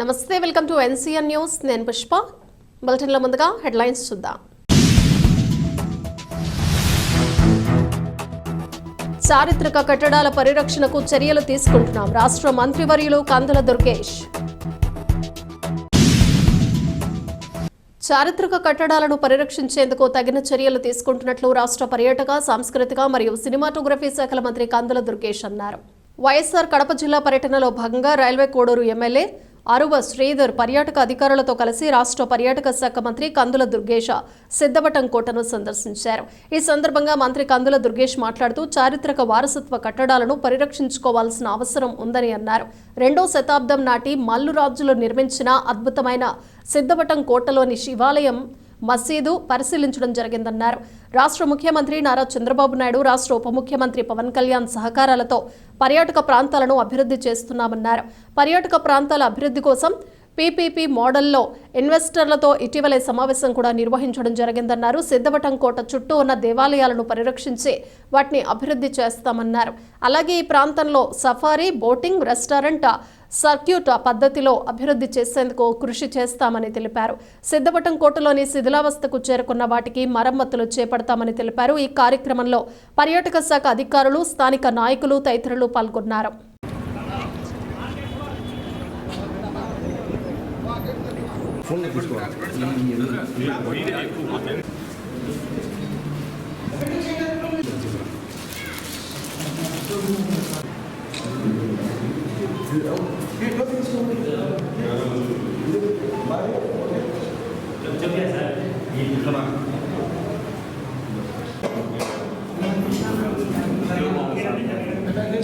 నమస్తే welcome to NCN news. నేను పుష్ప. బులెటిన్లో ముందుగా హెడ్లైన్స్ చూద్దాం. చారిత్రక కట్టడాల పరిరక్షణకు చర్యలు తీసుకుంటున్నాం. రాష్ట్ర మంత్రివర్యులు కందుల దుర్గేష్. చారిత్రక కట్టడాలను పరిరక్షించేందుకు తగిన చర్యలు తీసుకుంటున్నట్లు రాష్ట్ర పర్యాటక సాంస్కృతిక మరియు సినిమాటోగ్రఫీ శాఖల మంత్రి కందుల దుర్గేష్ అన్నారు. వైఎస్ఆర్ కడప జిల్లా పర్యటనలో భాగంగా రైల్వే కోడూరు ఎమ్మెల్యే అరువ శ్రీధర్ పర్యాటక అధికారులతో కలిసి రాష్ట్ర పర్యాటక శాఖ మంత్రి కందుల దుర్గేష సిద్ధవటం కోటను సందర్శించారు. ఈ సందర్భంగా మంత్రి కందుల దుర్గేష్ మాట్లాడుతూ చారిత్రక వారసత్వ కట్టడాలను పరిరక్షించుకోవాల్సిన అవసరం ఉందని అన్నారు. రెండో శతాబ్దం నాటి మల్లు రాజులు నిర్మించిన అద్భుతమైన సిద్ధవటం కోటలోని శివాలయం మసీదు పరిశీలించడం జరిగిందన్నారు. రాష్ట్ర ముఖ్యమంత్రి నారా చంద్రబాబు నాయుడు రాష్ట్ర ఉప ముఖ్యమంత్రి పవన్ కళ్యాణ్ సహకారాలతో పర్యాటక ప్రాంతాలను అభివృద్ధి చేస్తున్నామన్నారు. పర్యాటక ప్రాంతాల అభివృద్ధి కోసం పీపీపీ మోడల్లో ఇన్వెస్టర్లతో ఇటీవలే సమావేశం కూడా నిర్వహించడం జరిగిందన్నారు. సిద్ధవటం కోట చుట్టూ ఉన్న దేవాలయాలను పరిరక్షించి వాటిని అభివృద్ధి చేస్తామన్నారు. అలాగే ఈ ప్రాంతంలో సఫారీ బోటింగ్ రెస్టారెంట్ సర్క్యూట్ పద్ధతిలో అభివృద్ధి చేసేందుకు కృషి చేస్తామని తెలిపారు. సిద్ధవటం కోటలోని శిథిలావస్థకు చేరుకున్న వాటికి మరమ్మతులు చేపడతామని తెలిపారు. ఈ కార్యక్రమంలో పర్యాటక శాఖ అధికారులు స్థానిక నాయకులు తదితరులు పాల్గొన్నారు. 콜로 드시고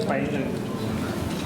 Thank you.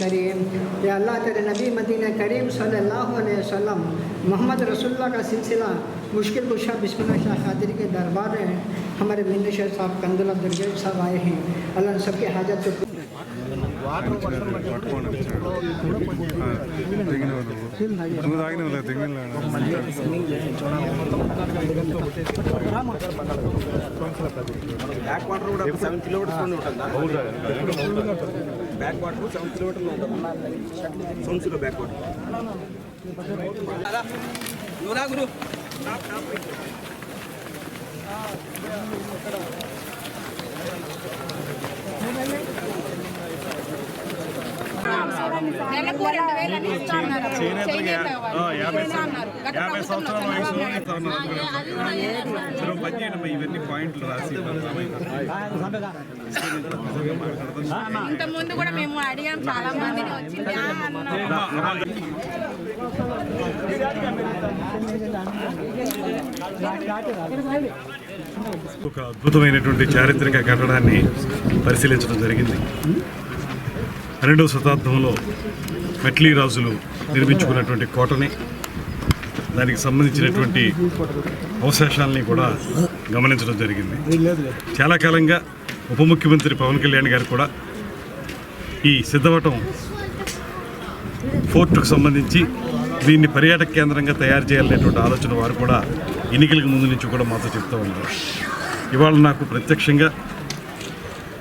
करीम। या अल्लाह तेरे नबी मदीन करीम सल्लल्लाहु अलैहि वसल्लम, मोहम्मद रसुल्ला का सिलसिला मुश्किल कुशा बिस्मिल्लाह शाह खातिर के दरबार में हमारे मिन्न शेर साहब कंदुल अब्दुलजैब साहब आए हैं। अल्लाह सबके हाजत को ಬ್ಯಾಕ್ బ్యాక్ వాటర్ సెవెన్ కిలోమీటర్లు ఉంటుంది. సొంసులో బ్యాక్ వాటర్ గురు. నెలకు రెండు వేలు అని ఇస్తా చేనేత యాభై అన్నారు. గత యాభై సంవత్సరాల వయసు చంద్రబాబు ఇవన్నీ పాయింట్లు రాసి ఇంత ముందు కూడా మేము అడిగాం చాలా మందిని ఒక అద్భుతమైనటువంటి చారిత్రక కట్టడాన్ని పరిశీలించడం జరిగింది పన్నెండవ శతాబ్దంలో మెట్లీ రాజులు నిర్మించుకున్నటువంటి కోటని దానికి సంబంధించినటువంటి అవశేషాలని కూడా గమనించడం జరిగింది. చాలా కాలంగా ఉప ముఖ్యమంత్రి పవన్ కళ్యాణ్ గారు కూడా ఈ సిద్ధవటం ఫోర్టుకు సంబంధించి దీన్ని పర్యాటక కేంద్రంగా తయారు చేయాలనేటువంటి ఆలోచన వారు కూడా ఎన్నికలకు ముందు నుంచి కూడా మాతో చెప్తూ ఉన్నారు. ఇవాళ నాకు ప్రత్యక్షంగా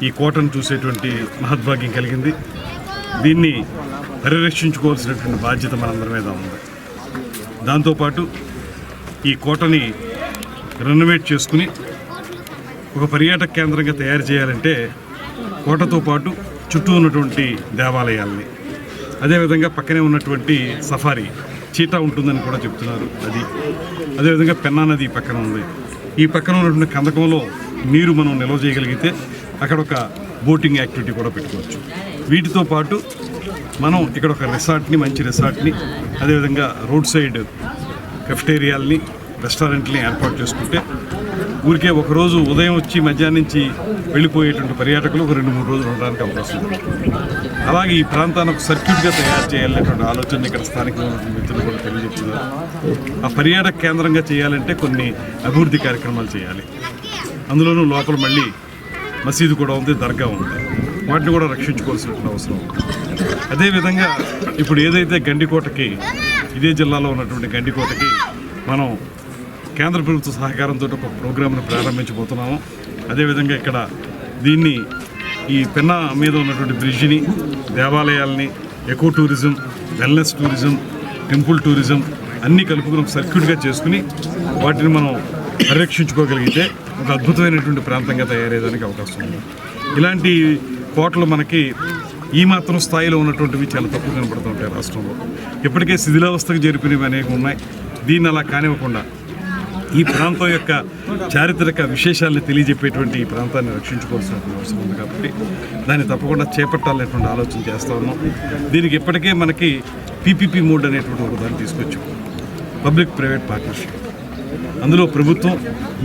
ఈ కోటను చూసేటువంటి మహద్భాగ్యం కలిగింది. దీన్ని పరిరక్షించుకోవాల్సినటువంటి బాధ్యత మనందరి మీద ఉంది. దాంతోపాటు ఈ కోటని రెనోవేట్ చేసుకుని ఒక పర్యాటక కేంద్రంగా తయారు చేయాలంటే కోటతో పాటు చుట్టూ ఉన్నటువంటి దేవాలయాల్ని అదేవిధంగా పక్కనే ఉన్నటువంటి సఫారీ చీటా ఉంటుందని కూడా చెప్తున్నారు అది. అదేవిధంగా పెన్నా నది పక్కన ఉంది. ఈ పక్కన ఉన్నటువంటి కందకంలో నీరు మనం నిల్వ చేయగలిగితే అక్కడ ఒక బోటింగ్ యాక్టివిటీ కూడా పెట్టుకోవచ్చు. వీటితో పాటు మనం ఇక్కడ ఒక రిసార్ట్ని మంచి రిసార్ట్ని అదేవిధంగా రోడ్ సైడ్ కెఫ్టేరియాల్ని రెస్టారెంట్ని ఏర్పాటు చేసుకుంటే ఊరికే ఒకరోజు ఉదయం వచ్చి మధ్యాహ్నం నుంచి వెళ్ళిపోయేటువంటి పర్యాటకులు ఒక రెండు మూడు రోజులు ఉండడానికి అవకాశం ఉంది. అలాగే ఈ ప్రాంతాన్ని ఒక సర్క్యూట్గా తయారు చేయాలనేటువంటి ఆలోచన ఇక్కడ స్థానికంగా మిత్రులు కూడా తెలియజెప్తున్నారు ఆ పర్యాటక కేంద్రంగా చేయాలంటే కొన్ని అభివృద్ధి కార్యక్రమాలు చేయాలి. అందులోనూ లోపల మళ్ళీ మసీదు కూడా ఉంది దర్గా ఉంది. వాటిని కూడా రక్షించుకోవాల్సిన అవసరం అదేవిధంగా ఇప్పుడు ఏదైతే గండికోటకి ఇదే జిల్లాలో ఉన్నటువంటి గండికోటకి మనం కేంద్ర ప్రభుత్వ సహకారంతో ఒక ప్రోగ్రామ్ను ప్రారంభించబోతున్నాము. అదేవిధంగా ఇక్కడ దీన్ని ఈ పెన్నా మీద ఉన్నటువంటి బ్రిడ్జిని దేవాలయాల్ని eco tourism wellness tourism temple tourism అన్నీ కలుపుకుని సర్క్యూట్గా చేసుకుని వాటిని మనం పరిరక్షించుకోగలిగితే ఒక అద్భుతమైనటువంటి ప్రాంతంగా తయారయ్యేదానికి అవకాశం ఉంది. ఇలాంటి కోటలు మనకి ఈ మాత్రం స్థాయిలో ఉన్నటువంటివి చాలా తక్కువ కనపడుతుంటాయి రాష్ట్రంలో. ఇప్పటికే శిథిలావస్థకు జరిపినవి అనేక ఉన్నాయి. దీన్ని అలా కానివ్వకుండా ఈ ప్రాంతం యొక్క చారిత్రక విశేషాలను తెలియజెప్పేటువంటి ఈ ప్రాంతాన్ని రక్షించుకోవాల్సిన అవసరం ఉంది కాబట్టి దాన్ని తప్పకుండా చేపట్టాలనేటువంటి ఆలోచన చేస్తా ఉన్నాం. దీనికి ఇప్పటికే మనకి పీపీపీ మోడ్ అనేటువంటి ఒక దాన్ని తీసుకొచ్చాం. Public private partnership. అందులో ప్రభుత్వం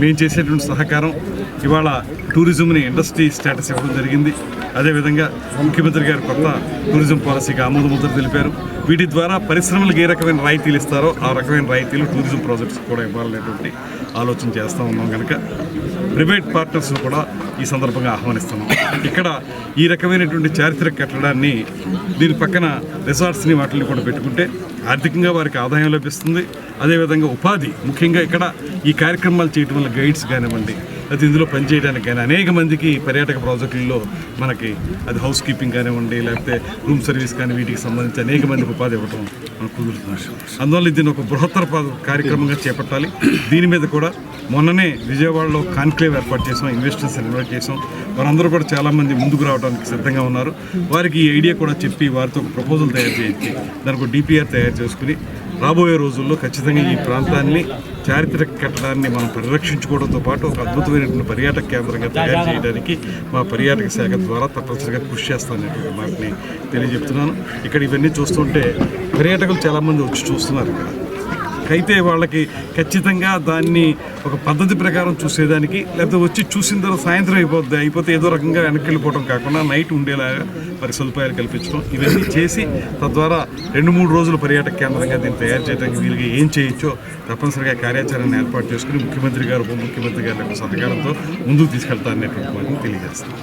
మేము చేసేటువంటి సహకారం ఇవాళ టూరిజంని ఇండస్ట్రీ స్టేటస్ ఇవ్వడం జరిగింది. అదేవిధంగా ముఖ్యమంత్రి గారు కొత్త టూరిజం పాలసీకి ఆమోదముద్ర తెలిపారు. వీటి ద్వారా పరిశ్రమలకు ఏ రకమైన రాయితీలు ఇస్తారో ఆ రకమైన రాయితీలు టూరిజం ప్రాజెక్ట్స్ కూడా ఇవ్వాలనేటువంటి ఆలోచన చేస్తూ ఉన్నాం కనుక ప్రైవేట్ పార్ట్నర్స్ కూడా ఈ సందర్భంగా ఆహ్వానిస్తున్నాం. ఇక్కడ ఈ రకమైనటువంటి చారిత్రక కట్టడాన్ని దీని పక్కన రిసార్ట్స్ని వాటిని కూడా పెట్టుకుంటే ఆర్థికంగా వారికి ఆదాయం లభిస్తుంది. అదేవిధంగా ఉపాధి ముఖ్యంగా ఇక్కడ ఈ కార్యక్రమాలు చేయటం వల్ల గైడ్స్ కానివ్వండి అది ఇందులో పనిచేయడానికి కానీ అనేక మందికి పర్యాటక ప్రాజెక్టుల్లో మనకి అది హౌస్ కీపింగ్ కానివ్వండి లేకపోతే రూమ్ సర్వీస్ కానీ వీటికి సంబంధించి అనేక మందికి ఉపాధి ఇవ్వడం మనకు కుదురుతుంది. అందువల్ల దీన్ని ఒక బృహత్తర కార్యక్రమంగా చేపట్టాలి. దీని మీద కూడా మొన్ననే విజయవాడలో కాన్క్లేవ్ ఏర్పాటు చేసాం ఇన్వెస్టర్స్ ఇన్వైట్ చేసాం. వారందరూ కూడా చాలామంది ముందుకు రావడానికి సిద్ధంగా ఉన్నారు. వారికి ఈ ఐడియా కూడా చెప్పి వారితో ఒక ప్రపోజల్ తయారు చేయించి దానికి ఒక డిపిఆర్ తయారు చేసుకుని రాబోయే రోజుల్లో ఖచ్చితంగా ఈ ప్రాంతాన్ని చారిత్రక కట్టడాన్ని మనం పరిరక్షించుకోవడంతో పాటు ఒక అద్భుతమైనటువంటి పర్యాటక కేంద్రంగా తయారు చేయడానికి మా పర్యాటక శాఖ ద్వారా తప్పనిసరిగా కృషి చేస్తాననేటువంటి మాటని తెలియజెప్తున్నాను. ఇక్కడ ఇవన్నీ చూస్తుంటే పర్యాటకులు చాలామంది వచ్చి చూస్తున్నారు ఇక్కడ. అయితే వాళ్ళకి ఖచ్చితంగా దాన్ని ఒక పద్ధతి ప్రకారం చూసేదానికి లేకపోతే వచ్చి చూసిన తర్వాత సాయంత్రం అయిపోద్ది అయిపోతే ఏదో రకంగా వెనక్కి వెళ్ళిపోవడం కాకుండా నైట్ ఉండేలాగా మరి సదుపాయాలు కల్పించడం ఇవన్నీ చేసి తద్వారా రెండు మూడు రోజుల పర్యాటక కేంద్రంగా దీన్ని తయారు చేయడానికి వీలుగా ఏం చేయొచ్చో తప్పనిసరిగా కార్యాచరణ ఏర్పాటు చేసుకుని ముఖ్యమంత్రి గారు ఉప ముఖ్యమంత్రి గారి యొక్క సహకారంతో ముందుకు తీసుకెళ్తారనేటువంటి మాటని తెలియజేస్తాను.